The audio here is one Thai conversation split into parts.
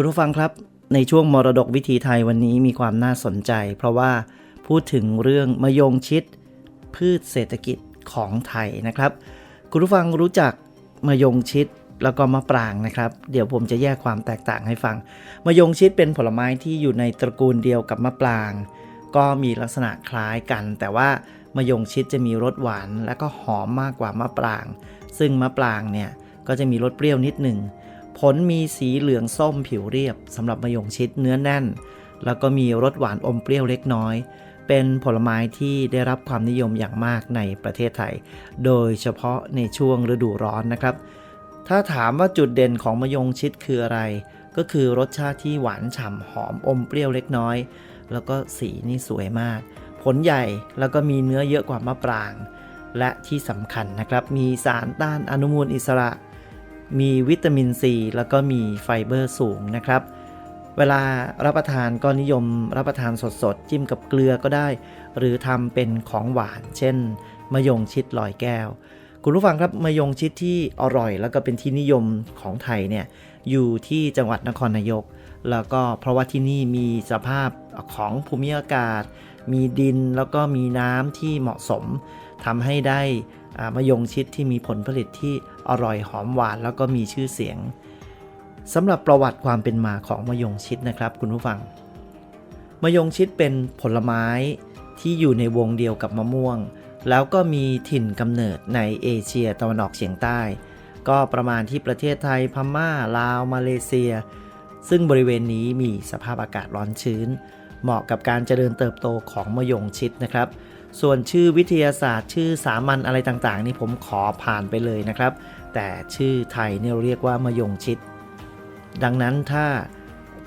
คุณผู้ฟังครับ ในช่วงมรดกวิถีไทยวันนี้มีความน่าสนใจ เพราะว่าพูดถึงเรื่องมะยงชิด พืชเศรษฐกิจของไทยนะครับ คุณผู้ฟังรู้จักมะยงชิดแล้วก็มะปรางนะครับ เดี๋ยวผมจะแยกความแตกต่างให้ฟังมะยงชิดเป็นผลไม้ที่อยู่ในตระกูลเดียวกับมะปราง ก็มีลักษณะคล้ายกัน แต่ว่ามะยงชิดจะมีรสหวาน และก็หอมมากกว่ามะปราง ซึ่งมะปรางเนี่ยก็จะมีรสเปรี้ยวนิดหนึ่ง ผลมีสีเหลืองส้มผิวเรียบสำหรับมะยงชิดเนื้อแน่น แล้วก็มีรสหวานอมเปรี้ยวเล็กน้อย เป็นผลไม้ที่ได้รับความนิยมอย่างมากในประเทศไทย โดยเฉพาะในช่วงฤดูร้อนนะครับ ถ้าถามว่าจุดเด่นของมะยงชิดคืออะไร ก็คือรสชาติที่หวานฉ่ำหอมอมเปรี้ยวเล็กน้อย แล้วก็สีนี่สวยมาก ผลใหญ่แล้วก็มีเนื้อเยอะกว่ามะปราง และที่สำคัญนะครับมีสารต้านอนุมูลอิสระ มีวิตามินซีแล้วก็มีไฟเบอร์สูงนะครับ เวลารับประทานก็นิยมรับประทานสดๆ จิ้มกับเกลือก็ได้ หรือทำเป็นของหวาน เช่น มะยงชิดลอยแก้ว คุณผู้ฟังครับมะยงชิดที่อร่อย แล้วก็เป็นที่นิยมของไทยเนี่ยอยู่ที่จังหวัดนครนายก แล้วก็เพราะว่าที่นี่มีสภาพของภูมิอากาศ มีดินแล้วก็มีน้ำที่เหมาะสมทำให้ได้มะยงชิดที่มีผลผลิตที่ อร่อยหอมหวานแล้วก็มีชื่อเสียงสำหรับประวัติความเป็นมาของมะยงชิดนะครับ คุณผู้ฟังมะยงชิดเป็นผลไม้ที่อยู่ในวงเดียวกับมะม่วง แล้วก็มีถิ่นกำเนิดในเอเชียตะวันออกเฉียงใต้ ก็ประมาณที่ประเทศไทยพม่า ลาว มาเลเซีย ซึ่งบริเวณนี้มีสภาพอากาศร้อนชื้น เหมาะกับการเจริญเติบโตของมะยงชิดนะครับ ส่วนชื่อวิทยาศาสตร์ ชื่อสามัญอะไรต่างๆ นี่ผมขอผ่านไปเลยนะครับ แต่ชื่อไทยเนี่ยเราเรียกว่ามะยงชิด ดังนั้นถ้า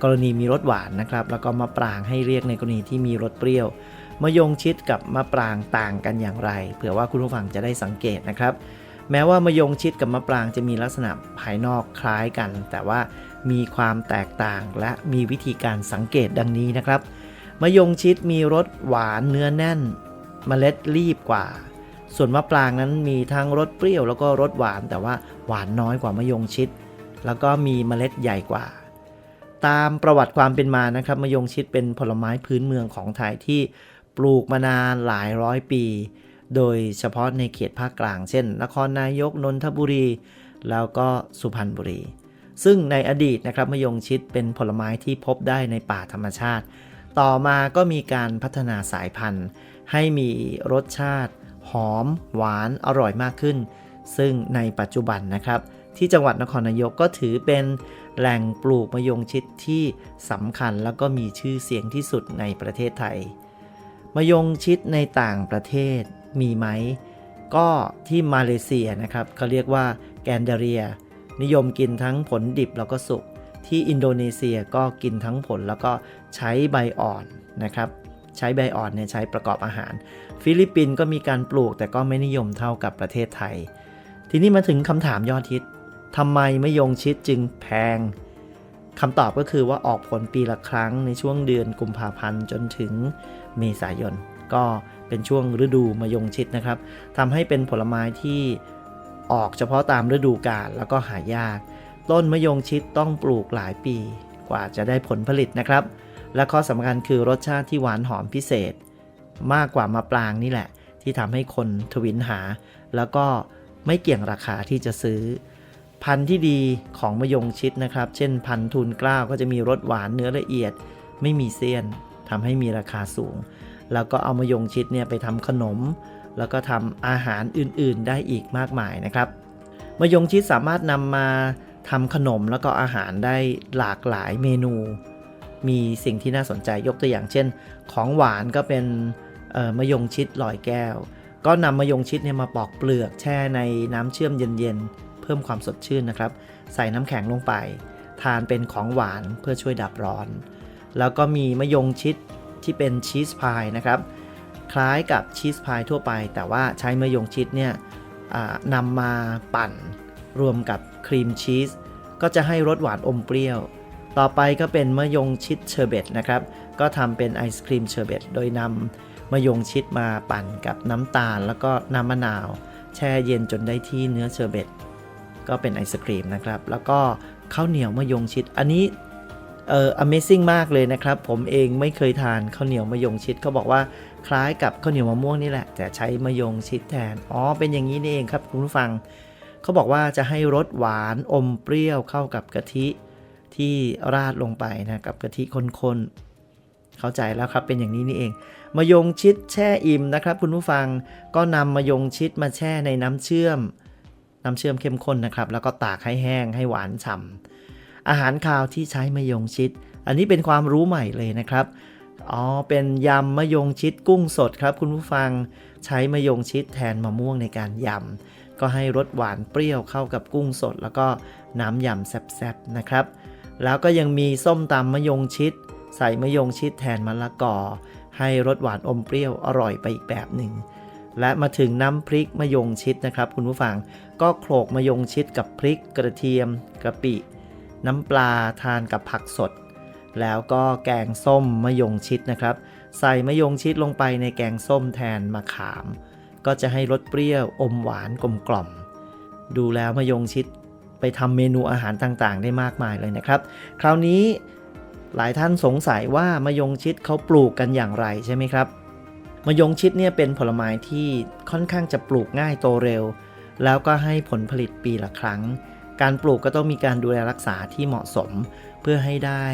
กรณีมีรสหวานนะครับ แล้วก็มะปรางให้เรียกในกรณีที่มีรสเปรี้ยวมะยงชิดกับมะปรางต่างกันอย่างไร เผื่อว่าคุณผู้ฟังจะได้สังเกตนะครับ แม้ว่ามะยงชิดกับมะปรางจะมีลักษณะภายนอกคล้ายกัน แต่ว่ามีความแตกต่างและมีวิธีการสังเกตดังนี้นะครับมะยงชิดมีรสหวานเนื้อแน่นเมล็ดรีบกว่า ส่วนมะปรางนั้นมีทั้งรสเปรี้ยวแล้วก็รสหวาน แต่ว่าหวานน้อยกว่ามะยงชิด แล้วก็มีเมล็ดใหญ่กว่า ตามประวัติความเป็นมานะครับมะยงชิดเป็นผลไม้พื้นเมืองของไทยที่ปลูกมานานหลายร้อยปี โดยเฉพาะในเขตภาคกลาง เช่น นครนายกนนทบุรี แล้วก็สุพรรณบุรี ซึ่งในอดีตนะครับมะยงชิดเป็นผลไม้ที่พบได้ในป่าธรรมชาติ ต่อมาก็มีการพัฒนาสายพันธุ์ ให้มีรสชาติ หอม หวานอร่อยมากขึ้น ซึ่งในปัจจุบันนะครับ ที่จังหวัดนครนายกก็ถือเป็นแหล่งปลูกมะยงชิดที่สำคัญแล้วก็มีชื่อเสียงที่สุดในประเทศไทยมะยงชิดในต่างประเทศมีไหม ก็ที่มาเลเซียนะครับเขาเรียกว่าแกนเดเรีย นิยมกินทั้งผลดิบแล้วก็สุกที่อินโดนีเซียก็กินทั้งผลแล้วก็ใช้ใบอ่อนนะครับ ใช้ใบอ่อนเนี่ยใช้ประกอบอาหาร ฟิลิปปินส์ก็มีการปลูกแต่ก็ไม่นิยมเท่ากับประเทศไทย ทีนี้มาถึงคำถามยอดฮิตทำไมมะยงชิดจึงแพงคำตอบก็คือว่าออกผลปีละครั้งในช่วงเดือนกุมภาพันธ์จนถึงเมษายน ก็เป็นช่วงฤดูมะยงชิดนะครับทำให้เป็นผลไม้ที่ออกเฉพาะตามฤดูกาลแล้วก็หายาก ต้นมะยงชิดต้องปลูกหลายปีกว่าจะได้ผลผลิตนะครับ และข้อสำคัญคือรสชาติที่หวานหอมพิเศษ มากกว่ามะปรางนี่แหละ ที่ทำให้คนทวินหา แล้วก็ไม่เกี่ยงราคาที่จะซื้อ พันธุ์ที่ดีของมะยงชิดนะครับ เช่นพันธุ์ทูนกล้าวก็จะมีรสหวานเนื้อละเอียด ไม่มีเสี้ยนทำให้มีราคาสูง แล้วก็เอามะยงชิดเนี่ยไปทำขนม แล้วก็ทำอาหารอื่นๆ ได้อีกมากมายนะครับมะยงชิดสามารถนำมาทำขนมแล้วก็อาหารได้หลากหลายเมนู มีสิ่งที่น่าสนใจยกตัวอย่างเช่น ของหวานก็เป็นมะยงชิดลอยแก้ว ก็นำมะยงชิดเนี่ยมาปอกเปลือกแช่ในน้ำเชื่อมเย็นๆ เพิ่มความสดชื่นนะครับ ใส่น้ำแข็งลงไป ทานเป็นของหวานเพื่อช่วยดับร้อน แล้วก็มีมะยงชิดที่เป็นชีสพายนะครับ คล้ายกับชีสพายทั่วไป แต่ว่าใช้มะยงชิดเนี่ยนำมาปั่นรวมกับครีมชีสก็จะให้รสหวานอมเปรี้ยว ต่อไปก็เป็นมะยงชิดเชอร์เบตนะครับ ก็ทำเป็นไอศครีมเชอร์เบตโดยนำมะยงชิดมาปั่นกับน้ำตาล แล้วก็น้ำมะนาว แช่เย็นจนได้ที่เนื้อเชอร์เบตก็เป็นไอศครีมนะครับ แล้วก็ข้าวเหนียวมะยงชิด อันนี้เอ่อ Amazing มากเลยนะครับ ผมเองไม่เคยทานข้าวเหนียวมะยงชิดเขาบอกว่าคล้ายกับข้าวเหนียวมะม่วงนี่แหละ แต่ใช้มะยงชิดแทน อ๋อ เป็นอย่างนี้นี่เองครับคุณผู้ฟัง เขาบอกว่าจะให้รสหวานอมเปรี้ยวเข้ากับกะทิ ที่ราดลงไปนะกับกะทิข้นๆ เข้าใจแล้วครับเป็นอย่างนี้นี่เองมะยงชิดแช่อิ่มนะครับ คุณผู้ฟังก็นำมะยงชิดมาแช่ในน้ำเชื่อม น้ำเชื่อมเข้มข้นนะครับ แล้วก็ตากให้แห้งให้หวานฉ่ำอาหารคาวที่ใช้มะยงชิด อันนี้เป็นความรู้ใหม่เลยนะครับอ๋อเป็นยำมะยงชิดกุ้งสดครับ คุณผู้ฟังใช้มะยงชิดแทนมะม่วงในการยำก็ให้รสหวานเปรี้ยวเข้ากับกุ้งสด แล้วก็น้ำยำแซ่บๆนะครับ แล้วก็ยังมีส้มตำมะยงชิด ใส่มะยงชิดแทนมะละกอ ให้รสหวานอมเปรี้ยวอร่อยไปอีกแบบหนึ่ง และมาถึงน้ำพริกมะยงชิดนะครับ คุณผู้ฟังก็โขลกมะยงชิดกับพริกกระเทียมกะปิ น้ำปลาทานกับผักสด แล้วก็แกงส้มมะยงชิดนะครับ ใส่มะยงชิดลงไปในแกงส้มแทนมะขาม ก็จะให้รสเปรี้ยวอมหวานกลมกล่อมดูแล้วมะยงชิด ไปทำเมนูอาหารต่างๆ ได้มากมายเลยนะครับ คราวนี้หลายท่านสงสัยว่ามะยงชิดเขาปลูกกันอย่างไรใช่ไหมครับมะยงชิดเนี่ยเป็นผลไม้ที่ค่อนข้างจะปลูกง่ายโตเร็ว แล้วก็ให้ผลผลิตปีละครั้ง การปลูกก็ต้องมีการดูแลรักษาที่เหมาะสม เพื่อให้ได้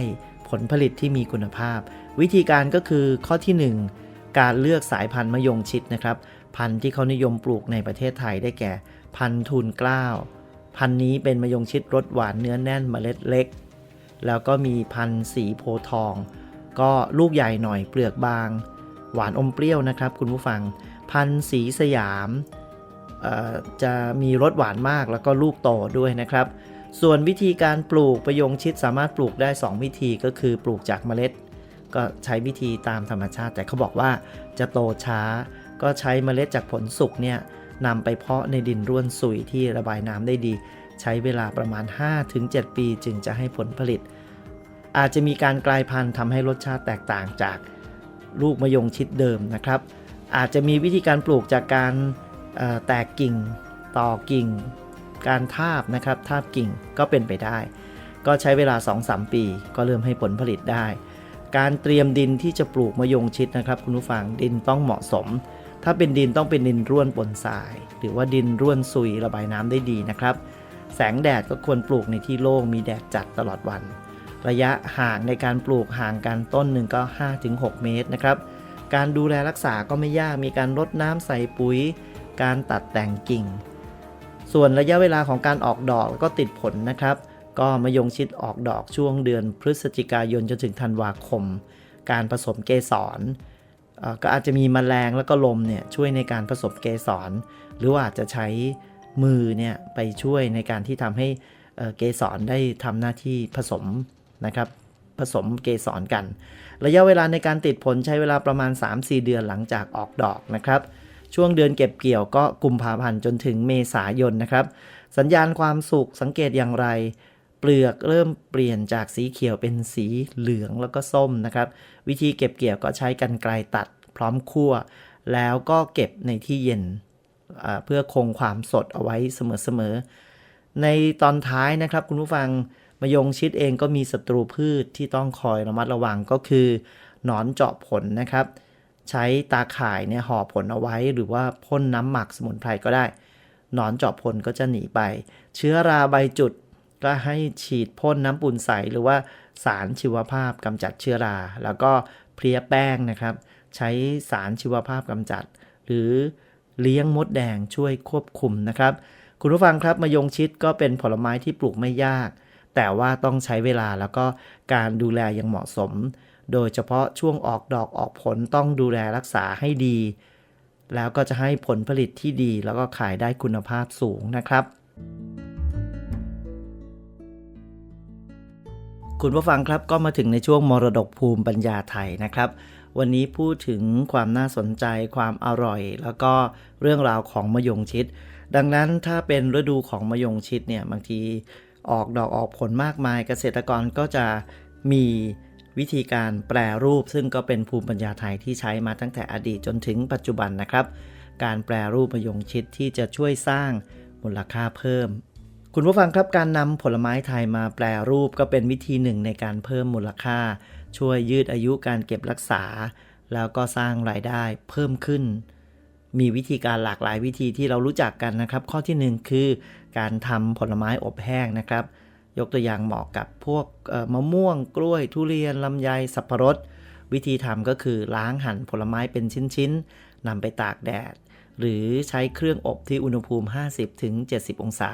ผลผลิตที่มีคุณภาพ วิธีการก็คือข้อที่ 1 การเลือกสายพันธุ์มะยงชิดนะครับ พันธุ์ที่เขานิยมปลูกในประเทศไทยได้แก่ พันธุ์ทูลเกล้า พันธุ์นี้เป็นมะยงชิดรสหวานเนื้อแน่นเมล็ดเล็ก แล้วก็มีพันธุ์สีโพทอง ก็ลูกใหญ่หน่อยเปลือกบาง หวานอมเปรี้ยวนะครับ คุณผู้ฟัง พันธุ์สีสยามจะมีรสหวานมากแล้วก็ลูกโตด้วยนะครับ ส่วนวิธีการปลูกประยงชิดสามารถปลูกได้ 2 วิธีก็คือปลูกจากเมล็ด ก็ใช้วิธีตามธรรมชาติ แต่เขาบอกว่าจะโตช้า ก็ใช้เมล็ดจากผลสุกเนี่ย นำไปเพาะในดินร่วนสุยที่ระบายน้ำได้ดี ใช้เวลาประมาณ 5-7 ปีจึงจะให้ผลผลิต อาจจะมีการกลายพันธุ์ทำให้รสชาติแตกต่างจากลูกมะยงชิดเดิมนะครับ อาจจะมีวิธีการปลูกจากการแตกกิ่งต่อกิ่ง การทาบนะครับทาบกิ่งก็เป็นไปได้ ก็ใช้เวลา 2-3 ปี ก็เริ่มให้ผลผลิตได้ การเตรียมดินที่จะปลูกมะยงชิดนะครับ คุณผู้ฟังดินต้องเหมาะสม ถ้าเป็นดินต้องเป็นดินร่วนปนทราย หรือว่าดินร่วนซุยระบายน้ำได้ดีนะครับ แสงแดดก็ควรปลูกในที่โล่งมีแดดจัดตลอดวัน ระยะห่างในการปลูกห่างกันต้นหนึ่งก็ 5-6 เมตรนะครับ การดูแลรักษาก็ไม่ยากมีการรดน้ำใส่ปุ๋ย การตัดแต่งกิ่ง ส่วนระยะเวลาของการออกดอกก็ติดผลนะครับ ก็มะยงชิดออกดอกช่วงเดือนพฤศจิกายนจนถึงธันวาคม การผสมเกสร ก็อาจจะมีมแมลงแล้วก็ลมเนี่ยช่วยในการผสมเกสร หรือว่าอาจจะใช้มือเนี่ยไปช่วยในการที่ทำให้เกสรได้ทำหน้าที่ผสมนะครับผสมเกสรกัน ระยะเวลาในการติดผลใช้เวลาประมาณ 3-4 เดือนหลังจากออกดอกนะครับ ช่วงเดือนเก็บเกี่ยวก็กุมภาพันธ์จนถึงเมษายนนะครับ สัญญาณความสุขสังเกตอย่างไร เปลือกเริ่มเปลี่ยนจากสีเขียวเป็นสีเหลืองแล้วก็ส้มนะครับ วิธีเก็บเกี่ยวก็ใช้กันไกลตัดพร้อมคั่ว แล้วก็เก็บในที่เย็นเพื่อคงความสดเอาไว้เสมอๆ ในตอนท้ายนะครับคุณผู้ฟังมยงชิดเองก็มีศัตรูพืชที่ต้องคอยระมัดระวังก็คือ หนอนเจาะผลนะครับ ใช้ตาข่ายเนี่ยห่อผลเอาไว้ หรือว่าพ่นน้ำหมักสมุนไพรก็ได้ หนอนเจาะผลก็จะหนีไป เชื้อราใบจุด ก็ให้ฉีดพ่นน้ำปูนใสหรือว่าสารชีวภาพกำจัดเชื้อรา แล้วก็เพลียแป้งนะครับ ใช้สารชีวภาพกำจัด หรือเลี้ยงมดแดงช่วยควบคุมนะครับ คุณผู้ฟังครับมะยงชิดก็เป็นผลไม้ที่ปลูกไม่ยาก แต่ว่าต้องใช้เวลาแล้วก็การดูแลอย่างเหมาะสม โดยเฉพาะช่วงออกดอกออกผลต้องดูแลรักษาให้ดี แล้วก็จะให้ผลผลิตที่ดีแล้วก็ขายได้คุณภาพสูงนะครับ คุณผู้ฟังครับก็มาถึงในช่วงมรดกภูมิปัญญาไทยนะครับ วันนี้พูดถึงความน่าสนใจความอร่อย แล้วก็เรื่องราวของมะยงชิด ดังนั้นถ้าเป็นฤดูของมะยงชิดเนี่ยบางทีออกดอกออกผลมากมายเกษตรกรก็จะมีวิธีการแปรรูป ซึ่งก็เป็นภูมิปัญญาไทยที่ใช้มาตั้งแต่อดีตจนถึงปัจจุบันนะครับ การแปรรูปมะยงชิดที่จะช่วยสร้างมูลค่าเพิ่ม คุณผู้ฟังครับการนำผลไม้ไทยมาแปลรูปก็เป็นวิธีหนึ่งในการเพิ่มมูลค่า ช่วยยืดอายุการเก็บรักษา แล้วก็สร้างรายได้เพิ่มขึ้น มีวิธีการหลากหลายวิธีที่เรารู้จักกันนะครับ ข้อที่หนึ่งคือการทำผลไม้อบแห้งนะครับ ยกตัวอย่างเหมาะกับพวกมะม่วง กล้วย ทุเรียนลำไยสับปะรด วิธีทำก็คือล้างหั่นผลไม้เป็นชิ้นๆนำไปตากแดด หรือใช้เครื่องอบที่อุณหภูมิ 50-70 องศา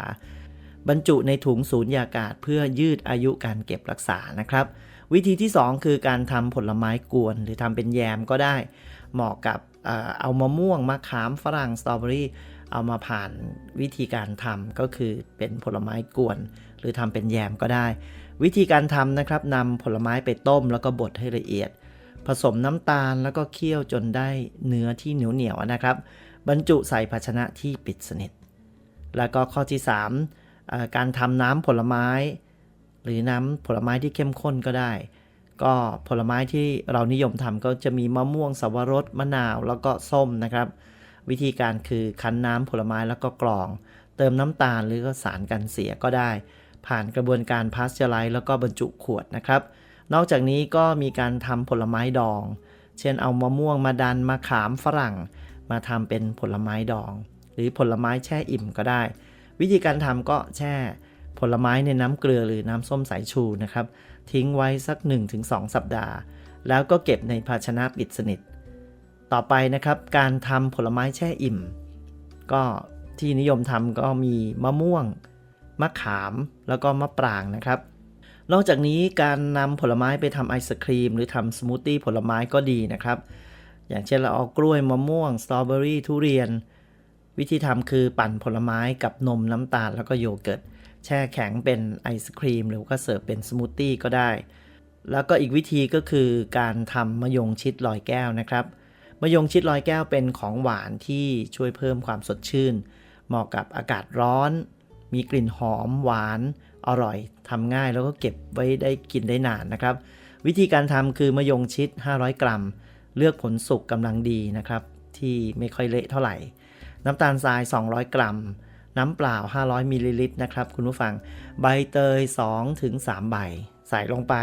บรรจุในถุงสูญญากาศเพื่อยืดอายุการเก็บรักษานะครับ วิธีที่ 2 คือการทำผลไม้กวน หรือทำเป็นแยมก็ได้ เหมาะกับเอามะม่วงมะขามฝรั่งสตรอเบอรี่เอามาผ่านวิธีการทำก็คือเป็นผลไม้กวน หรือทำเป็นแยมก็ได้ วิธีการทำนะครับนำผลไม้ไปต้มแล้วก็บดให้ละเอียด ผสมน้ำตาลแล้วก็เคี่ยวจนได้เนื้อที่เหนียวเหนียวนะครับ บรรจุใส่ภาชนะที่ปิดสนิท แล้วก็ข้อที่ 3 การทำน้ำผลไม้ หรือน้ำผลไม้ที่เข้มข้นก็ได้ ก็ผลไม้ที่เรานิยมทำก็จะมีมะม่วงสวรสมะนาว แล้วก็ส้มนะครับ วิธีการคือคั้นน้ำผลไม้แล้วก็กรอง เติมน้ำตาลหรือก็สารกันเสียก็ได้ ผ่านกระบวนการพาสเจอร์ไลซ์แล้วก็บรรจุขวดนะครับ นอกจากนี้ก็มีการทำผลไม้ดอง เช่นเอามะม่วงมาดันมะขามฝรั่ง มาทำเป็นผลไม้ดอง หรือผลไม้แช่อิ่มก็ได้ วิธีการทำก็แช่ผลไม้ในน้ำเกลือหรือน้ำส้มสายชูนะครับ ทิ้งไว้สัก 1-2 สัปดาห์ แล้วก็เก็บในภาชนะปิดสนิท ต่อไปนะครับ การทำผลไม้แช่อิ่ม ก็ที่นิยมทำก็มีมะม่วง มะขามแล้วก็มะปรางนะครับ นอกจากนี้การนำผลไม้ไปทำไอศครีม หรือทำสมูทตี้ผลไม้ก็ดีนะครับ อย่างเช่นเราเอากล้วยมะม่วงสตรอเบอรี่ทุเรียน วิธีทำคือปั่นผลไม้กับนมน้ำตาลแล้วก็โยเกิร์ตแช่แข็งเป็นไอศครีม หรือก็เสิร์ฟเป็นสมูทตี้ก็ได้ แล้วก็อีกวิธีก็คือการทำมะยงชิดลอยแก้วนะครับมะยงชิดลอยแก้วเป็นของหวานที่ช่วยเพิ่มความสดชื่น เหมาะกับอากาศร้อน มีกลิ่นหอมหวาน อร่อยทำง่ายแล้วก็เก็บไว้ได้กินได้นานนะครับ วิธีการทำคือมะยงชิด 500 กรัม เลือกผลสุกกำลังดีนะครับ ที่ไม่ค่อยเละเท่าไหร่ น้ำตาลทราย 200 กรัม น้ำเปล่า 500มิลลิลิตรนะครับคุณผู้ฟัง ใบเตย2-3ถึง3ใบ ใส่ลงไป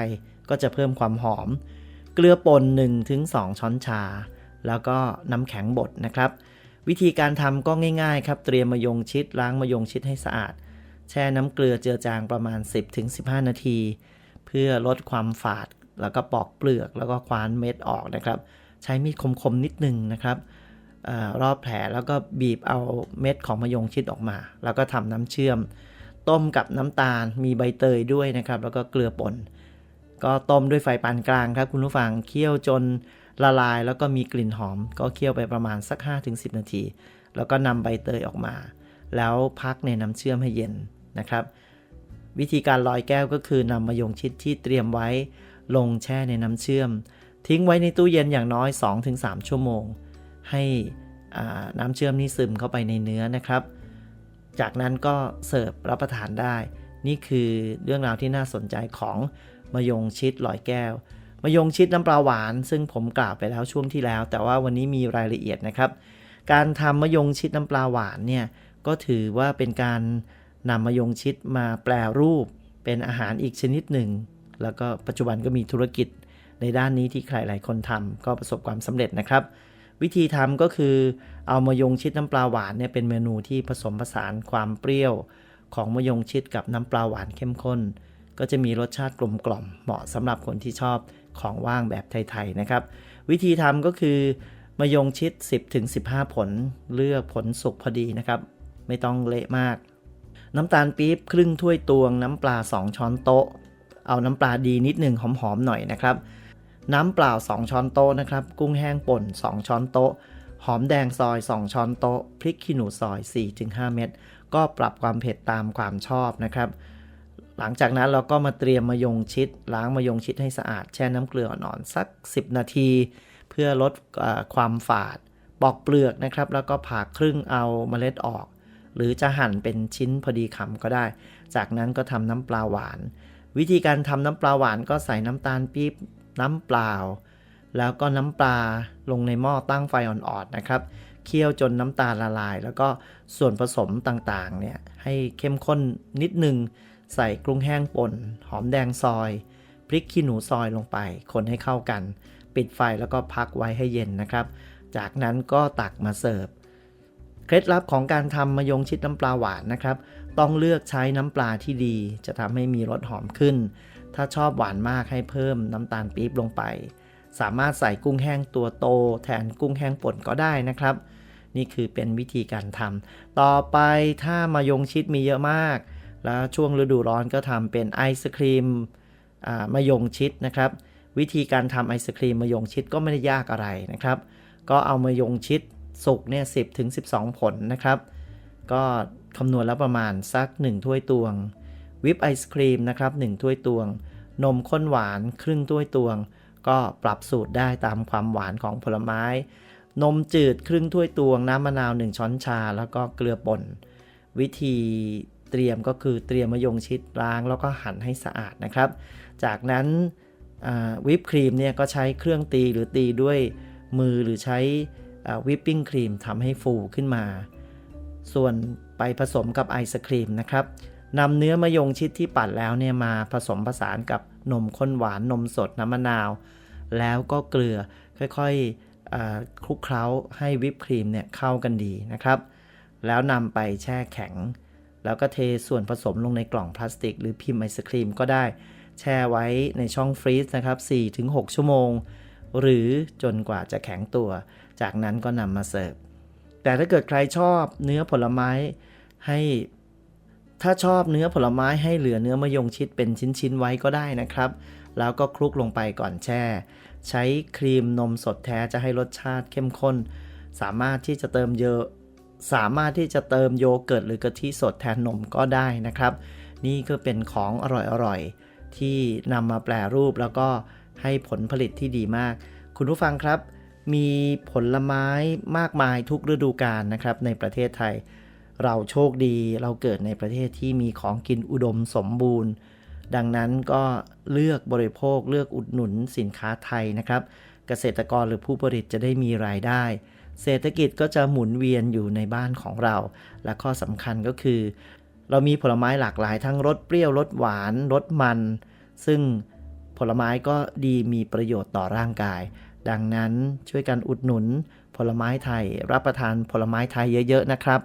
ก็จะเพิ่มความหอม เกลือป่น1ถึง2ช้อนชา แล้วก็น้ำแข็งบดนะครับ วิธีการทำก็ง่ายๆครับ เตรียมมะยงชิดล้างมะยงชิดให้สะอาด แช่น้ำเกลือเจือจางประมาณ 10-15 นาที เพื่อลดความฝาด แล้วก็ปอกเปลือกแล้วก็คว้านเม็ดออกนะครับ ใช้มีดคมๆนิดนึงนะครับ รอบแผลแล้วก็บีบเอาเม็ดของมะยงชิดออกมา แล้วก็ทำน้ำเชื่อม ต้มกับน้ำตาลมีใบเตยด้วยนะครับ แล้วก็เกลือป่นก็ต้มด้วยไฟปานกลางครับ คุณผู้ฟังเคี่ยวจนละลาย แล้วก็มีกลิ่นหอม ก็เคี่ยวไปประมาณสัก 5-10 นาที แล้วก็นำใบเตยออกมา แล้วพักในน้ำเชื่อมให้เย็นนะครับ วิธีการลอยแก้วก็คือนำมะยงชิดที่เตรียมไว้ ลงแช่ในน้ำเชื่อม ทิ้งไว้ในตู้เย็นอย่างน้อย 2-3 ชั่วโมง ให้น้ำเชื่อมนี้ซึมเข้าไปในเนื้อนะครับ จากนั้นก็เสิร์ฟรับประทานได้ นี่คือเรื่องราวที่น่าสนใจของมะยงชิดลอยแก้วมะยงชิดน้ำปลาหวาน ซึ่งผมกล่าวไปแล้วช่วงที่แล้ว แต่ว่าวันนี้มีรายละเอียดนะครับ การทำมะยงชิดน้ำปลาหวานเนี่ยก็ถือว่าเป็นการนำมะยงชิดมาแปลรูป เป็นอาหารอีกชนิดหนึ่ง แล้วก็ปัจจุบันก็มีธุรกิจในด้านนี้ที่ใครหลายคนทำก็ประสบความสำเร็จนะครับ วิธีทำก็คือเอามะยงชิดน้ำปลาหวานเนี่ยเป็นเมนูที่ผสมผสานความเปรี้ยวของมะยงชิดกับน้ำปลาหวานเข้มข้น ก็จะมีรสชาติกลมกล่อมเหมาะสำหรับคนที่ชอบของว่างแบบไทยๆนะครับ วิธีทำก็คือมะยงชิด 10-15 ผลเลือกผลสุกพอดีนะครับ ไม่ต้องเละมาก น้ำตาลปี๊บครึ่งถ้วยตวงน้ำปลา 2 ช้อนโต๊ะ เอาน้ำปลาดีนิดหนึ่งหอมๆหน่อยนะครับ น้ำเปล่า 2 ช้อนโต๊ะนะครับ กุ้งแห้งป่น 2 ช้อนโต๊ะ หอมแดงซอย 2 ช้อนโต๊ะ พริกขี้หนูซอย 4-5 เม็ด ก็ปรับความเผ็ดตามความชอบนะครับ หลังจากนั้นเราก็มาเตรียมมะยงชิด ล้างมะยงชิดให้สะอาด แช่น้ำเกลืออ่อนๆสัก 10 นาที เพื่อลดอความฝาด ปอกเปลือกนะครับ แล้วก็ผ่าครึ่งเอาเมล็ดออก หรือจะหั่นเป็นชิ้นพอดีคำก็ได้ จากนั้นก็ทำน้ำปลาหวาน วิธีการทำน้ำปลาหวานก็ใส่น้ำตาลปี๊บ น้ำเปล่า แล้วก็น้ำปลาลงในหม้อตั้งไฟอ่อนๆนะครับเคี่ยวจนน้ำตาลละลาย แล้วก็ส่วนผสมต่างๆเนี่ยให้เข้มข้นนิดนึง ใส่กรุ้งแห้งป่น หอมแดงซอย พริกขี้หนูซอยลงไป คนให้เข้ากัน ปิดไฟแล้วก็พักไว้ให้เย็นนะครับ จากนั้นก็ตักมาเสิร์ฟเคล็ดลับของการทำมะยงชิดน้ำปลาหวานนะครับ ต้องเลือกใช้น้ำปลาที่ดี จะทำให้มีรสหอมขึ้น ถ้าชอบหวานมากให้เพิ่มน้ำตาลปี๊บลงไป สามารถใส่กุ้งแห้งตัวโต แทนกุ้งแห้งป่นก็ได้นะครับ นี่คือเป็นวิธีการทำต่อไปถ้ามายงชิดมีเยอะมาก แล้วช่วงฤดูร้อนก็ทำเป็นไอศครีมมายงชิดนะครับ วิธีการทำไอศครีมมายงชิดก็ไม่ได้ยากอะไรนะครับ ก็เอามายงชิดสุกเนี่ยสิบถึง12ผลนะครับ ก็คำนวณแล้วประมาณสัก 1 ถ้วยตวง วิปไอศครีมนะครับ1ถ้วยตวง นมข้นหวานครึ่งถ้วยตวง ก็ปรับสูตรได้ตามความหวานของผลไม้ นมจืดครึ่งถ้วยตวง น้ำมะนาว 1 ช้อนชา แล้วก็เกลือป่น วิธีเตรียมก็คือเตรียมมะยงชิดล้างแล้วก็หั่นให้สะอาดนะครับ จากนั้นวิปครีมเนี่ยก็ใช้เครื่องตีหรือตีด้วยมือหรือใช้วิปปิ้งครีมทำให้ฟูขึ้นมา ส่วนไปผสมกับไอศครีมนะครับ นำเนื้อมะยงชิดที่ปั่นแล้วเนี่ยมาผสมผสานกับนมข้นหวานนมสดน้ำมะนาว แล้วก็เกลือค่อยๆคลุกเคล้าให้วิปครีมเนี่ยเข้ากันดีนะครับ แล้วนำไปแช่แข็ง แล้วก็เทส่วนผสมลงในกล่องพลาสติก หรือพิมพ์ไอศครีมก็ได้ แช่ไว้ในช่องฟรีซนะครับ 4-6 ชั่วโมง หรือจนกว่าจะแข็งตัว จากนั้นก็นำมาเสิร์ฟแต่ถ้าเกิดใครชอบเนื้อผลไม้ให้ ถ้าชอบเนื้อผลไม้ให้เหลือเนื้อมะยงชิดเป็นชิ้น ๆ ไว้ก็ได้นะครับ แล้วก็คลุกลงไปก่อนแช่ ใช้ครีมนมสดแท้จะให้รสชาติเข้มข้น สามารถที่จะเติมเยอะ สามารถที่จะเติมโยเกิร์ตหรือกะทิสดแทนนมก็ได้นะครับ นี่ก็เป็นของอร่อยๆ ที่นำมาแปลรูปแล้วก็ให้ผลผลิตที่ดีมาก คุณผู้ฟังครับ มีผลไม้มากมายทุกฤดูกาลนะครับในประเทศไทย เราโชคดีเราเกิดในประเทศที่มีของกินอุดมสมบูรณ์ ดังนั้นก็เลือกบริโภคเลือกอุดหนุนสินค้าไทยนะครับ เกษตรกรหรือผู้ผลิตจะได้มีรายได้ เศรษฐกิจก็จะหมุนเวียนอยู่ในบ้านของเรา และข้อสำคัญก็คือ เรามีผลไม้หลากหลายทั้งรสเปรี้ยวรสหวานรสมัน ซึ่งผลไม้ก็ดีมีประโยชน์ต่อร่างกาย ดังนั้นช่วยกันอุดหนุนผลไม้ไทย รับประทานผลไม้ไทยเยอะ ๆ นะครับ